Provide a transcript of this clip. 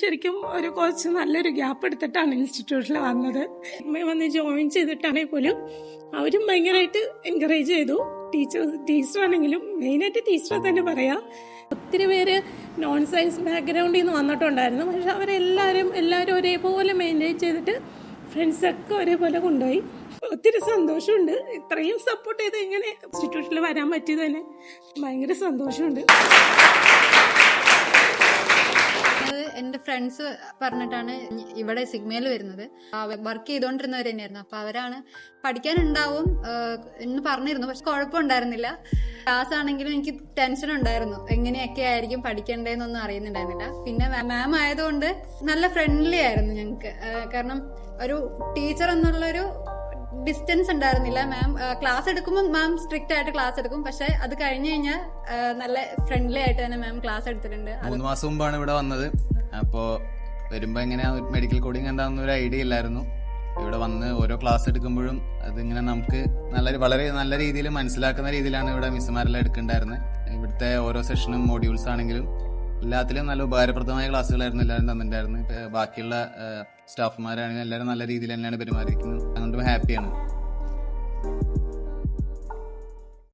ശരിക്കും ഒരു കുറച്ച് നല്ലൊരു ഗ്യാപ്പ് എടുത്തിട്ടാണ് ഇൻസ്റ്റിറ്റ്യൂട്ടിൽ വന്നത്. വന്ന് ജോയിൻ ചെയ്തിട്ടാണെങ്കിൽ പോലും അവരും ഭയങ്കരമായിട്ട് എൻകറേജ് ചെയ്തു. ടീച്ചർ ടീച്ചറാണെങ്കിലും മെയിനായിട്ട് ടീച്ചറെ തന്നെ പറയാം. ഒത്തിരി പേര് നോൺ സയൻസ് ബാക്ക്ഗ്രൗണ്ടിൽ നിന്ന് വന്നിട്ടുണ്ടായിരുന്നു. പക്ഷെ അവരെല്ലാവരും എല്ലാവരും ഒരേപോലെ മെയിന്റെയിൻ ചെയ്തിട്ട് ഫ്രണ്ട്സൊക്കെ ഒരേപോലെ കൊണ്ടുപോയി. ഒത്തിരി സന്തോഷമുണ്ട്. ഇത്രയും സപ്പോർട്ട് ചെയ്ത് ഇങ്ങനെ ഇൻസ്റ്റിറ്റ്യൂട്ടിൽ വരാൻ പറ്റിയത് തന്നെ. ഭയങ്കര സന്തോഷമുണ്ട്. എന്റെ ഫ്രണ്ട്സ് പറഞ്ഞിട്ടാണ് ഇവിടെ സിഗ്മയിൽ വരുന്നത്. വർക്ക് ചെയ്തുകൊണ്ടിരുന്നവർ തന്നെയായിരുന്നു. അപ്പൊ അവരാണ് പഠിക്കാനുണ്ടാവും എന്ന് പറഞ്ഞിരുന്നു. പക്ഷെ കുഴപ്പമുണ്ടായിരുന്നില്ല. ക്ലാസ് ആണെങ്കിലും എനിക്ക് ടെൻഷൻ ഉണ്ടായിരുന്നു. എങ്ങനെയൊക്കെ ആയിരിക്കും പഠിക്കേണ്ടതെന്നൊന്നും അറിയുന്നുണ്ടായിരുന്നില്ല. പിന്നെ മാം ആയതുകൊണ്ട് നല്ല ഫ്രണ്ട്ലി ആയിരുന്നു ഞങ്ങൾക്ക് കാരണം ഒരു ടീച്ചർ എന്നുള്ളൊരു ഡിസ്റ്റൻസ് ഉണ്ടായിരുന്നില്ല മാം ക്ലാസ് എടുക്കുമ്പോൾ മാം സ്ട്രിക്റ്റ് ആയിട്ട് ക്ലാസ് എടുക്കും. പക്ഷെ അത് കഴിഞ്ഞു കഴിഞ്ഞാൽ നല്ല ഫ്രണ്ട്ലി ആയിട്ട് തന്നെ മാം ക്ലാസ് എടുത്തിട്ടുണ്ട്. മൂന്ന് മാസം മുമ്പാണ് ഇവിടെ വന്നത്. അപ്പോ വരുമ്പോ എങ്ങനെയാ മെഡിക്കൽ കോഡിങ് എന്താണെന്ന് ഒരു ഐഡിയ ഇല്ലായിരുന്നു. ഇവിടെ വന്ന് ഓരോ ക്ലാസ് എടുക്കുമ്പോഴും അതിങ്ങനെ നമുക്ക് നല്ല വളരെ നല്ല രീതിയിൽ മനസ്സിലാക്കുന്ന രീതിയിലാണ് ഇവിടെ മിസ്സുമാരെല്ലാം എടുക്കുന്നുണ്ടായിരുന്നത് ഇവിടുത്തെ ഓരോ സെഷനും മോഡ്യൂൾസ് ആണെങ്കിലും എല്ലാത്തിലും നല്ല ഉപകാരപ്രദമായ ക്ലാസ്സുകളായിരുന്നു എല്ലാവരും തന്നിട്ടുണ്ടായിരുന്നു. ബാക്കിയുള്ള സ്റ്റാഫുമാരാണെങ്കിലും എല്ലാവരും നല്ല രീതിയിൽ തന്നെയാണ് പെരുമാറിയിരിക്കുന്നത്. Happy. happen